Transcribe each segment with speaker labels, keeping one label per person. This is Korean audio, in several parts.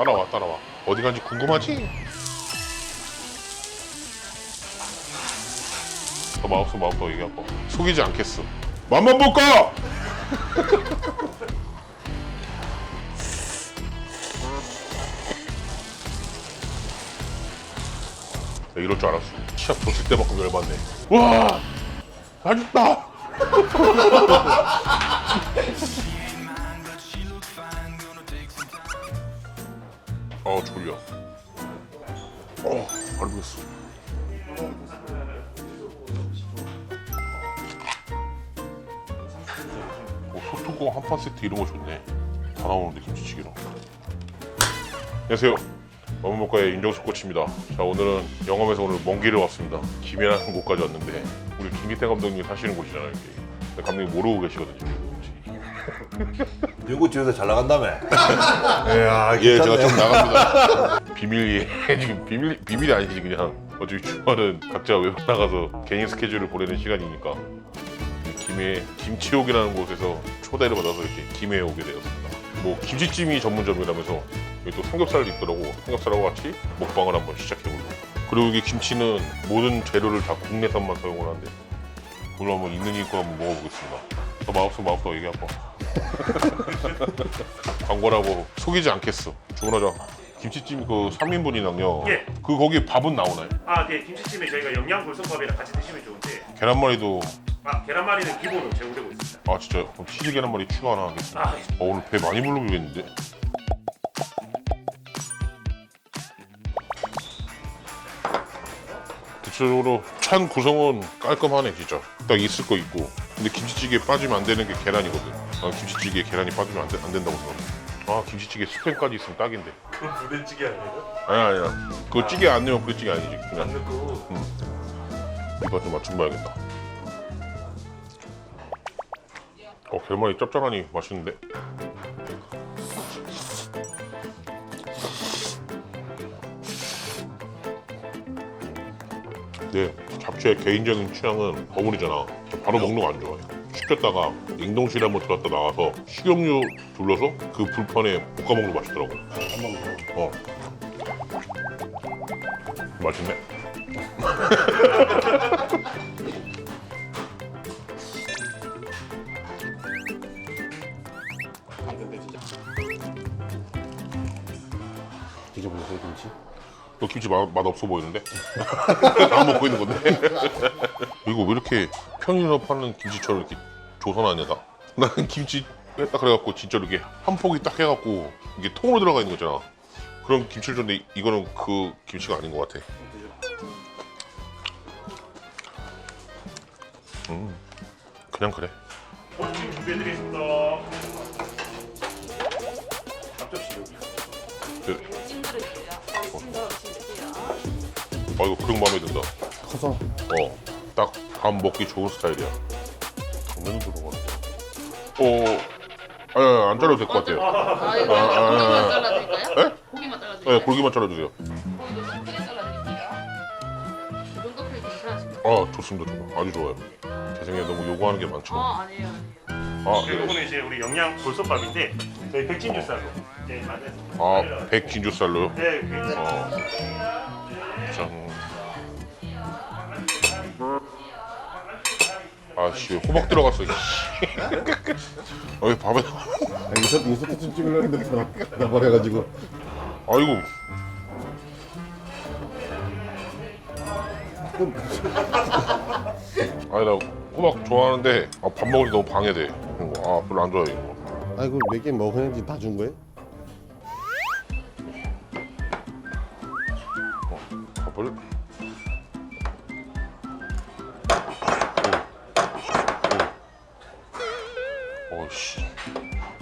Speaker 1: 따라와 따라와. 어디 간지 궁금하지? 더 마우스 마우스 더 얘기하고. 속이지 않겠어. 맘만 볼까? 이럴 줄 알았어. 시합 줬을 때만큼 열받네. 와! 맛있다 소뚜껑 한판 세트 이런 거 좋네. 다 나오는데 김치찌개랑 안녕하세요. 어묵과의 윤정수 코치입니다. 자 오늘은 영암에서 오늘 먼 길을 왔습니다. 김해라는 곳까지 왔는데 우리 김기태 감독님이 사시는 곳이잖아요 여기 근데 감독님 모르고 계시거든요
Speaker 2: 연구집에서 잘 나간다며. 이야,
Speaker 1: 예, 제가
Speaker 2: 괜찮네.
Speaker 1: 좀 나갑니다. 비밀이 지금 비밀 비밀이 아니지 그냥. 어차피 주말은 각자 외박 나가서 개인 스케줄을 보내는 시간이니까 김해 김치옥이라는 곳에서 초대를 받아서 이렇게 김해에 오게 되었습니다. 뭐 김치찜이 전문점이라면서 여기 또 삼겹살도 있더라고. 삼겹살하고 같이 먹방을 한번 시작해보려고. 그리고 이게 김치는 모든 재료를 다 국내산만 사용을 하는데 오늘 한번 있는 힘껏 한번 먹어보겠습니다. 더 마우스 마우스 더 얘기하고. 광고라고 속이지 않겠어. 주문하자. 김치찜 그 3인분이랑요.
Speaker 3: 예.
Speaker 1: 그 거기 밥은 나오나요?
Speaker 3: 아, 네. 김치찜에 저희가 영양 골선밥이랑 같이 드시면 좋은데
Speaker 1: 계란말이도
Speaker 3: 아, 계란말이는 기본으로 제공되고 있습니다.
Speaker 1: 아 진짜. 그럼 치즈 계란말이 추가 하나 하겠습니다.
Speaker 3: 아,
Speaker 1: 어, 오늘 배 많이 부르겠는데? 대체적으로 찬 구성은 깔끔하네 진짜. 딱 있을 거 있고. 근데 김치찌개에 빠지면 안 되는 게 계란이거든. 아, 김치찌개에 계란이 빠지면 안, 돼- 안 된다고 생각해. 아 김치찌개 스팸까지 있으면 딱인데.
Speaker 3: 그럼 부대찌개 아니에요?
Speaker 1: 아니야 아니야. 그거 찌개 안 넣으면 그 찌개 아니지 그냥.
Speaker 3: 넣고.
Speaker 1: 이거 좀 맞춤 봐야겠다 어 계란말이 짭짤하니 맛있는데 네, 잡채의 개인적인 취향은 버무리잖아. 바로 먹는 거 안 좋아해. 시켰다가 냉동실에 한번 들었다 나와서 식용유 둘러서 그 불판에 볶아 먹는 거 맛있더라고. 어. 맛있네.
Speaker 2: 김치.
Speaker 1: 너 김치 맛, 맛 없어 보이는데? 다 먹고 있는 건데? 이거 왜 이렇게 편의점 파는 김치처럼 이렇게 조선하냐 다? 나는 김치 뺐다 그래갖고 진짜 이렇게 한 포기 딱 해갖고 이게 통으로 들어가 있는 거잖아 그럼 김치를 줬는데 이거는 그 김치가 아닌 것 같아 음 그냥 그래 아 이거 그런 마음에 든다
Speaker 2: 커서.
Speaker 1: 어딱 밥 먹기 좋은 스타일이야 당면은 들어가네 어 아니, 아니 안 잘라도 될 것 같아요
Speaker 4: 아 이거
Speaker 1: 아, 아,
Speaker 4: 고기만
Speaker 1: 아.
Speaker 4: 잘라드릴까요?
Speaker 1: 네?
Speaker 4: 고기만 잘라드릴까요?
Speaker 1: 네, 골기만 잘라주세요.
Speaker 4: 고기도 좀 크게 잘라드릴게요. 이 정도 크기 괜찮으실까요?
Speaker 1: 아, 좋습니다. 좋아. 아주 좋아요. 죄송해요. 너무 요구하는 게 많죠.
Speaker 4: 아 아니에요 아니에요.
Speaker 1: 아,
Speaker 3: 네,
Speaker 1: 네.
Speaker 3: 이거는 이제 우리 영양 골선밥인데 저희 백진주쌀로 네, 만든.
Speaker 1: 아, 백진주살로요?
Speaker 3: 네, 그
Speaker 1: 어. 짠. 아씨, 호박 들어갔어. 이씨. 어이, 밥에.
Speaker 2: 인서트, 인서트 좀 찍으려고 했는데 나- 나버려가지고.
Speaker 1: 아이고. 아니, 나 호박 좋아하는데, 아, 밥 먹을 때 너무 방해돼. 이런 거. 아, 별로 안 좋아해, 이거.
Speaker 2: 아이고, 몇 개 먹었는지 다 준 거예요?
Speaker 1: 밥을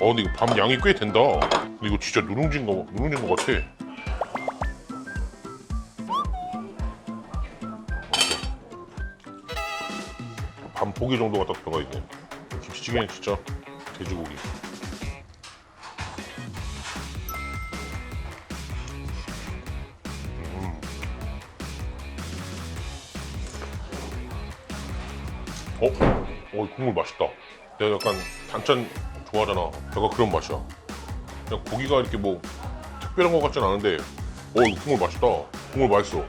Speaker 1: 어 근데 이거 밥 양이 꽤 된다. 근데 이거 진짜 누룽지인 거 누룽지인 거 같아. 반 포기 정도가 딱 들어가 있네. 김치찌개는 진짜. 돼지고기. 어? 어, 이 국물 맛있다. 내가 약간 단짠 좋아하잖아. 약간 그런 맛이야. 그냥 고기가 이렇게 뭐 특별한 것 같진 않은데 어 이거 국물 맛있다 국물 맛있어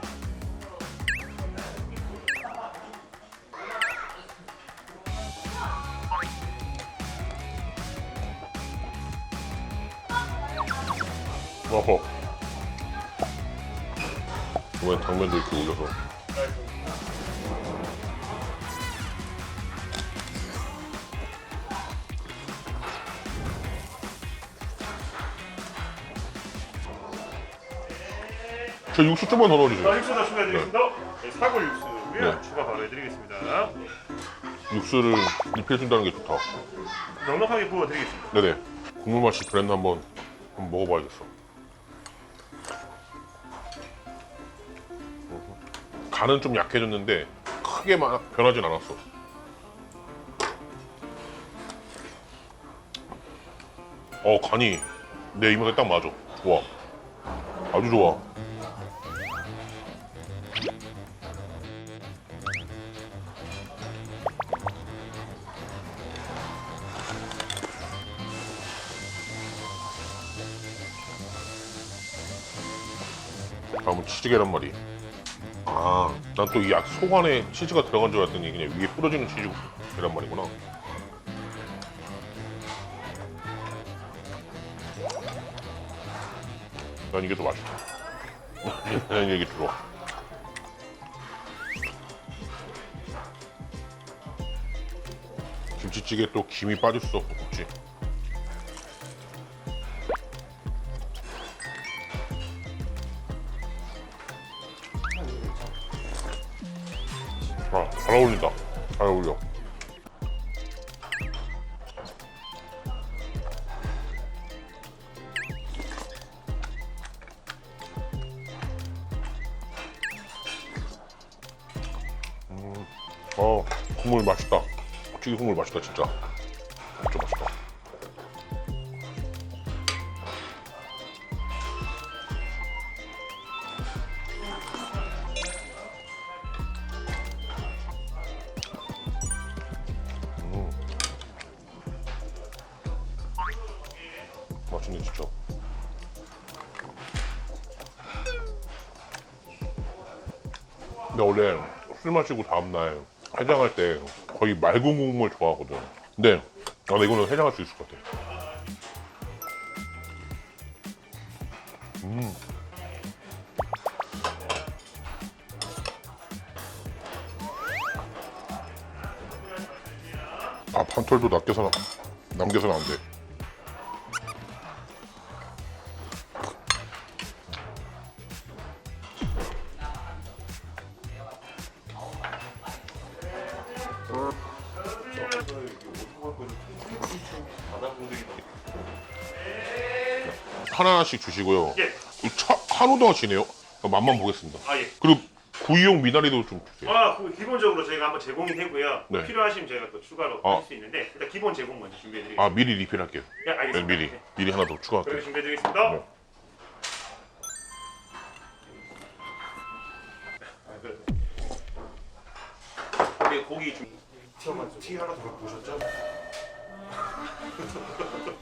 Speaker 1: 저 육수 좀만 더
Speaker 3: 자,
Speaker 1: 넣어주세요
Speaker 3: 육수 더 추가해드리겠습니다. 네, 사골 육수고요.
Speaker 1: 네.
Speaker 3: 추가 바로 해드리겠습니다.
Speaker 1: 육수를 리필해준다는 게 좋다
Speaker 3: 넉넉하게 부어드리겠습니다.
Speaker 1: 네네 국물 맛이 브랜드 한번, 한번 먹어봐야겠어 간은 좀 약해졌는데 크게 막 변하진 않았어 어 간이 내 입맛에 딱 맞아 좋아 아주 좋아 다음은 치즈 계란말이 아, 난 또 이 속 안에 치즈가 들어간 줄 알았더니 그냥 위에 뿌려지는 치즈 계란말이구나. 난 이게 더 맛있다. 난 이게. 김 찌개 또 김이 빠질 수 없지. 아, 잘 어울린다. 잘 어울려. 맛있다, 진짜. 진짜 맛있다. 맛있네, 진짜. 근데 원래 술 마시고 다음날 해장할 때 거의 맑은 국물 좋아하거든. 근데 아, 나 이거는 해장할 수 있을 것 같아. 음. 아, 판털도 남겨서, 남겨서는 안 돼. 하나씩 주시고요.
Speaker 3: 예.
Speaker 1: 이 차, 한우도 하시네요. 맛만 보겠습니다.
Speaker 3: 아 예.
Speaker 1: 그리고 구이용 미나리도 좀 주세요.
Speaker 3: 아, 그 기본적으로 저희가 한번 제공이 되고요.
Speaker 1: 네.
Speaker 3: 필요하시면 저희가 또 추가로
Speaker 1: 아.
Speaker 3: 할 수 있는데 일단 기본 제공 먼저 준비해드리겠습니다.
Speaker 1: 아 미리 리필할게요.
Speaker 3: 예,
Speaker 1: 네,
Speaker 3: 알겠습니다.
Speaker 1: 미리
Speaker 3: 네.
Speaker 1: 미리 하나 더 추가할게요.
Speaker 3: 그리고 준비해 드리겠습니다.
Speaker 1: 네.
Speaker 3: 우리 고기 좀
Speaker 2: 티 하나 더 오셨죠?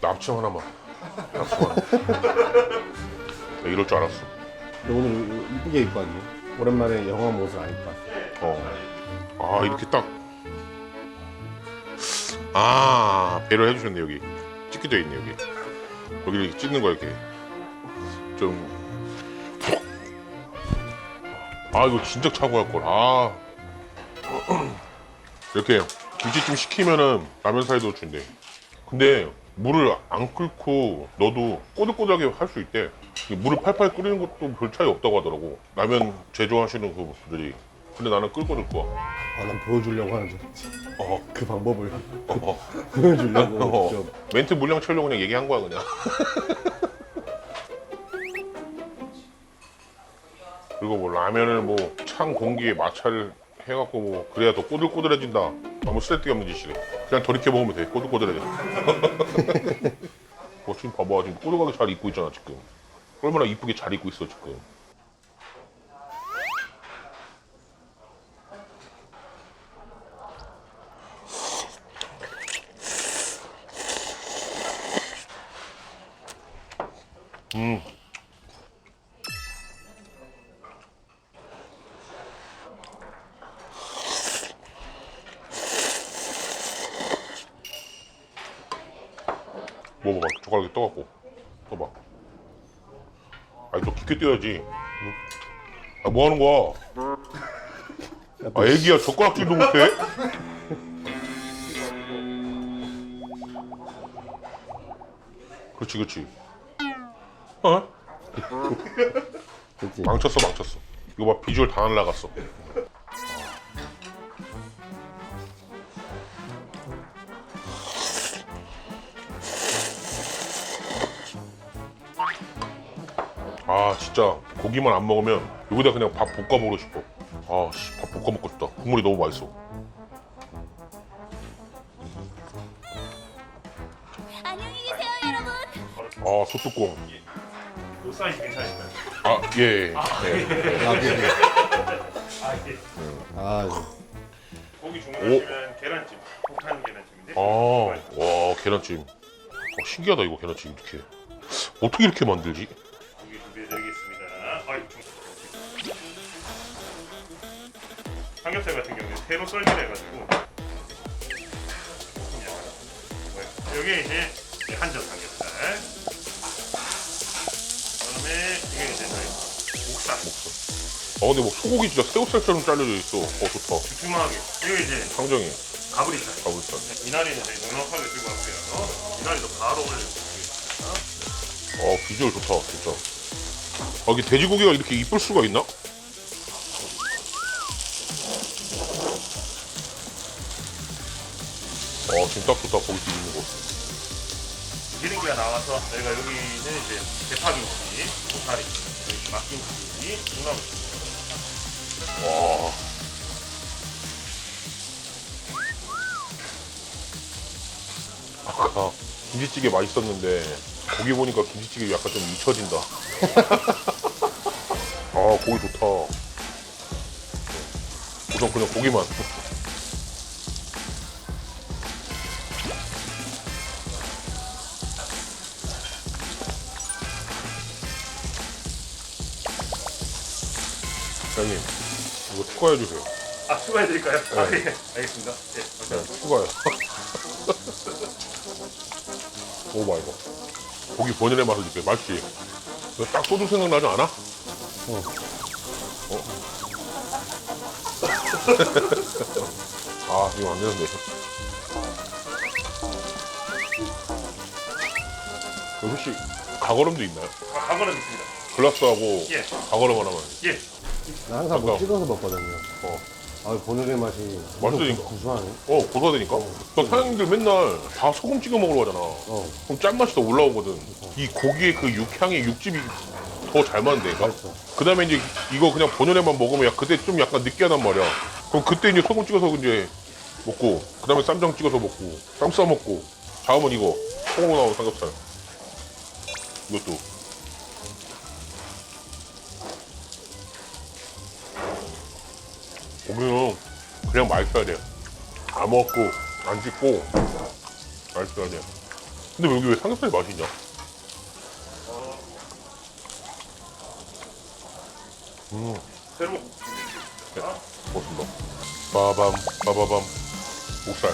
Speaker 1: 납치 하나만. 네, 이럴 줄 알았어.
Speaker 2: 오늘 이쁘게 입고 왔네. 오랜만에 영화 옷을 안 입고 왔어.
Speaker 1: 어. 아 이렇게 딱. 아 배려 해주셨네 여기. 찍게 돼 있네 여기. 여기 이렇게 찍는 거야 이렇게. 좀. 아 이거 진짜 차고 할 걸. 아. 이렇게 김치찜 시키면은 라면 사이도 준대. 근데 물을 안 끓고 넣어도 꼬들꼬들하게 할 수 있대. 이 물을 팔팔 끓이는 것도 별 차이 없다고 하더라고. 라면 제조하시는 그 분들이. 근데 나는 끓고 넣을 거야.
Speaker 2: 아, 난 보여주려고 하는 줄 알았지.
Speaker 1: 어,
Speaker 2: 그 방법을
Speaker 1: 어,
Speaker 2: 보여주려고
Speaker 1: 어.
Speaker 2: 좀.
Speaker 1: 멘트 물량 채우려고 그냥 얘기한 거야 그냥. 그리고 뭐 라면을 뭐 찬 공기에 마찰을 해갖고 뭐 그래야 더 꼬들꼬들해진다. 아무 쓸데기 없는 짓이래. 그냥 돌이켜 먹으면 돼. 꼬들꼬들해져. 뭐 지금 봐봐 지금 꼬들하게 잘 입고 있잖아 지금. 얼마나 이쁘게 잘 입고 있어 지금. 젓가락에 떠갖고 떠봐 떠야지 아 뭐 하는 거야 아 애기야 젓가락질도 못해? 그렇지 그렇지 어?
Speaker 2: 그렇지.
Speaker 1: 망쳤어 망쳤어 이거 봐 비주얼 다 날라갔어 아 진짜 고기만 안 먹으면 여기다 그냥 밥 볶아 먹고 싶어 아씨 밥 볶아 먹고 싶다 국물이 너무 맛있어
Speaker 5: 안녕히 계세요, 여러분.
Speaker 1: 아 소뚜껑
Speaker 3: 요 사이즈 괜찮을까요?
Speaker 1: 아예 예, 예.
Speaker 2: 아, 그래.
Speaker 3: 아 이게
Speaker 2: 아, 이거.
Speaker 3: 고기 주문하시면 계란찜, 폭탄 계란찜인데.
Speaker 1: 아와 계란찜 어, 신기하다 이거 계란찜 이렇게 어떻게 이렇게 만들지?
Speaker 3: 같은 경우는 새로 썰기를 해가지고. 여기 이제 한점 삼겹살. 그다음에 이게 이제 저희 목살.
Speaker 1: 아 근데 뭐 소고기 진짜 새우살처럼 잘려져 있어 어 좋다
Speaker 3: 두툼하게. 여기 이제
Speaker 1: 상정이
Speaker 3: 가브리살.
Speaker 1: 가불살
Speaker 3: 미나리는 저희 넉넉하게 들고 왔고요. 미나리도 바로 올려주겠습니다.
Speaker 1: 어 비주얼 좋다 진짜 아 이게 돼지고기가 이렇게 이쁠 수가 있나? 어 지금 딱 좋다 고기 비비는 거
Speaker 3: 기름기가 나와서 저희가 여기는 이제 대파김치, 고사리, 막김치, 중나무
Speaker 1: 와. 아까 김치찌개 맛있었는데 고기 보니까 김치찌개 약간 좀 잊혀진다. 아 고기 좋다. 우선 그냥 고기만. 추가해 주세요.
Speaker 3: 아, 추가해 드릴까요? 아, 예. 알겠습니다. 예,
Speaker 1: 네,
Speaker 3: 감사합니다.
Speaker 1: 추가요. 오 마이 갓. 고기 본연의 맛을 느껴. 맛있지? 이거 딱 소주 생각나지 않아?
Speaker 2: 어.
Speaker 1: 어? 아, 이거 안 되는데. 여기 혹시 가거름도 있나요?
Speaker 3: 아, 강건은 있습니다.
Speaker 1: 글라스하고
Speaker 3: 예.
Speaker 1: 가거름 하나만.
Speaker 3: 예.
Speaker 2: 나 항상 뭐
Speaker 1: 잠깐.
Speaker 2: 찍어서 먹거든요.
Speaker 1: 어.
Speaker 2: 아, 보늘의 맛이
Speaker 1: 맛있으니까.
Speaker 2: 구- 구수하네.
Speaker 1: 어, 고소하다니까? 나 사장님들 맨날 다 소금 찍어 먹으러 가잖아.
Speaker 2: 어,
Speaker 1: 그럼 짠맛이 더 올라오거든. 이 고기의 그 육향의 육즙이 더 잘 맞는다니까?
Speaker 2: 맛있어.
Speaker 1: 그 다음에 이제 이거 그냥 본연에만 먹으면 야, 그때 좀 약간 느끼하단 말이야. 그럼 그때 이제 소금 찍어서 이제 먹고, 그 다음에 쌈장 찍어서 먹고, 쌈 싸 먹고, 다음은 이거, 소금 나온 삼겹살. 이것도. 고기는 그냥 맛있어야 돼. 안 먹고, 안 찍고, 맛있어야 돼. 근데 여기 왜 삼겹살이 맛있냐?
Speaker 3: 새로
Speaker 1: 고맙습니다. 빠밤, 빠바밤, 목살.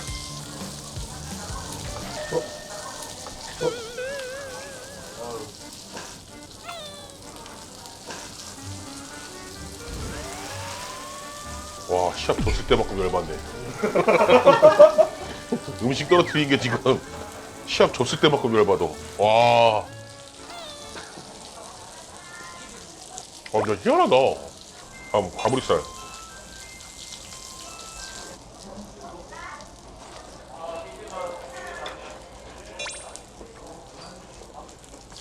Speaker 1: 와, 시합 줬을 때만큼 열받네. 음식 떨어뜨린 게 지금 시합 줬을 때만큼 열받아. 와. 아, 진짜 희한하다. 다음, 가브리살.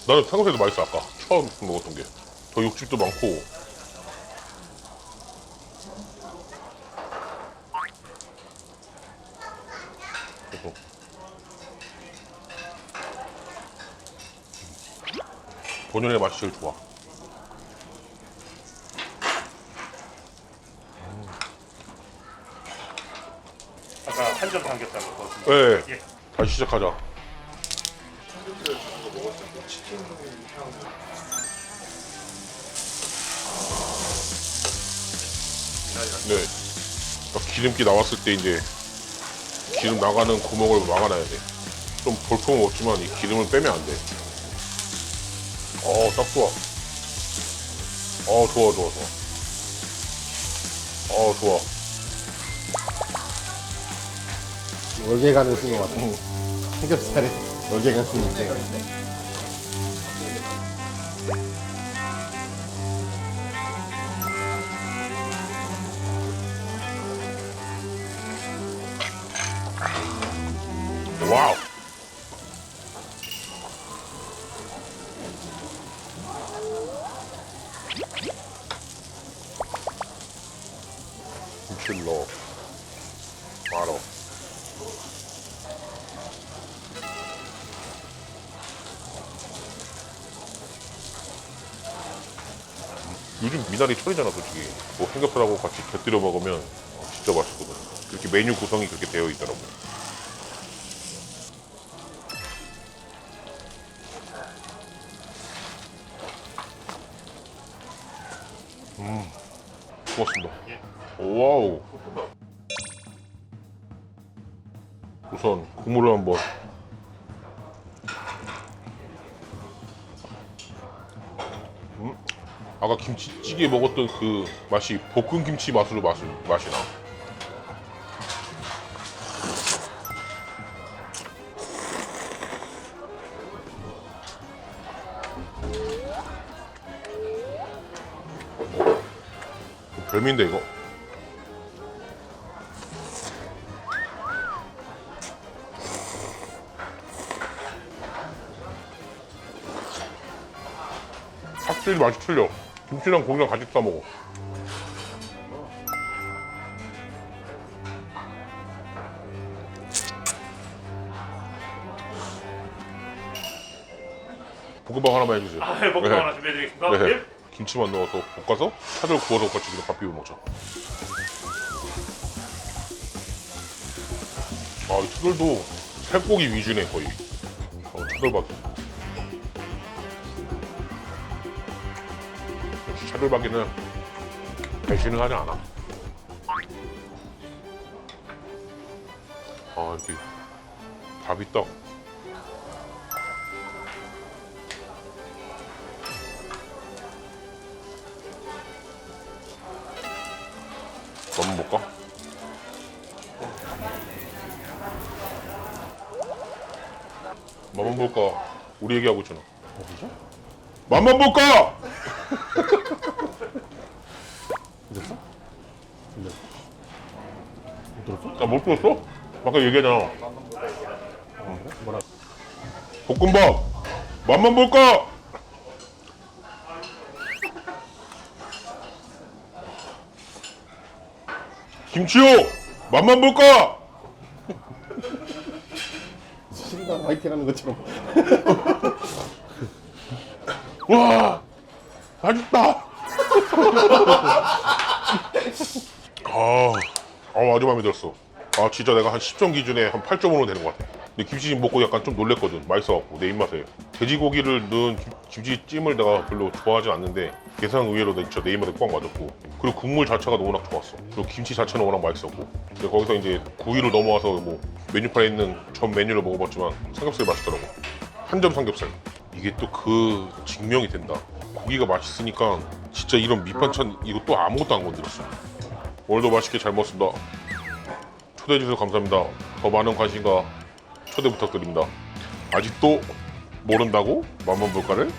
Speaker 1: 나는 삼겹살도 맛있어 아까 처음 먹었던 게 더 육즙도 많고 본연의 맛이 제일 좋아
Speaker 3: 아까 한점 삼겹살 먹었습니다.
Speaker 1: 네
Speaker 3: 예.
Speaker 1: 다시 시작하자 네딱 기름기 나왔을 때 이제 기름 나가는 구멍을 막아놔야 돼 좀 볼품 없지만 이 기름을 빼면 안 돼. 어, 딱 좋아. 어, 좋아, 좋아, 좋아. 어, 좋아.
Speaker 2: 월계관을 쓴 것 같아. 삼겹살에 월계관 쓴 인생.
Speaker 1: 와우. 김치를 넣어. 말어. 요즘 미나리 철이잖아 솔직히 뭐 삼겹살하고 같이 곁들여 먹으면 어, 진짜 맛있거든 이렇게 메뉴 구성이 그렇게 되어 있더라고 고 우선 국물을 한번. 음? 아까 김치찌개 먹었던 그 맛이 볶은 김치 맛으로 맛을 맛이 나. 별미인데 이거. 확실히 맛이 틀려. 김치랑 고기랑 같이 싸 먹어. 볶음밥 하나만 해주세요.
Speaker 3: 아, 네, 먹방
Speaker 1: 네.
Speaker 3: 하나 준비해드리겠습니다.
Speaker 1: 네.
Speaker 3: 예.
Speaker 1: 김치만 넣어서 볶아서 차돌 구워서 같이 그냥 밥 비벼 먹자. 아, 이 차돌도 살코기 위주네 거의. 어, 차돌밥. 차돌박이는 배신을 하지 않아. 아, 이렇게 밥이 떡. 한번 볼까? 맛만 볼까? 우리 얘기하고 있잖아. 어디죠? 맛만 볼까?
Speaker 2: 들었어? 들었어?
Speaker 1: 나못 들었어? 아까 얘기하잖아.
Speaker 2: 뭐라?
Speaker 1: 볶음밥 맛만 볼까? 김치요 맛만 볼까?
Speaker 2: 신당 화이팅 하는 것처럼.
Speaker 1: 와 맛있다. 아, 아 아주 마음에 들었어. 아 진짜 내가 한 10점 기준에 한 8점으로 되는 것 같아. 근데 김치찜 먹고 약간 좀 놀랬거든. 맛있어갖고 내 입맛에. 돼지고기를 넣은 김, 김치찜을 내가 별로 좋아하지 않는데 예상 의외로 진짜 내 입맛에 꽉 맞았고 그리고 국물 자체가 워낙 좋았어. 그리고 김치 자체는 워낙 맛있었고 근데 거기서 이제 구이로 넘어와서 뭐 메뉴판에 있는 전 메뉴를 먹어봤지만 삼겹살이 맛있더라고. 한 점 삼겹살. 이게 또 그 증명이 된다. 고기가 맛있으니까 진짜 이런 밑반찬 이거 또 아무것도 안 건드렸어. 오늘도 맛있게 잘 먹었습니다. 초대해주셔서 감사합니다. 더 많은 관심과 초대 부탁드립니다. 아직도 모른다고? 맛만 볼까를?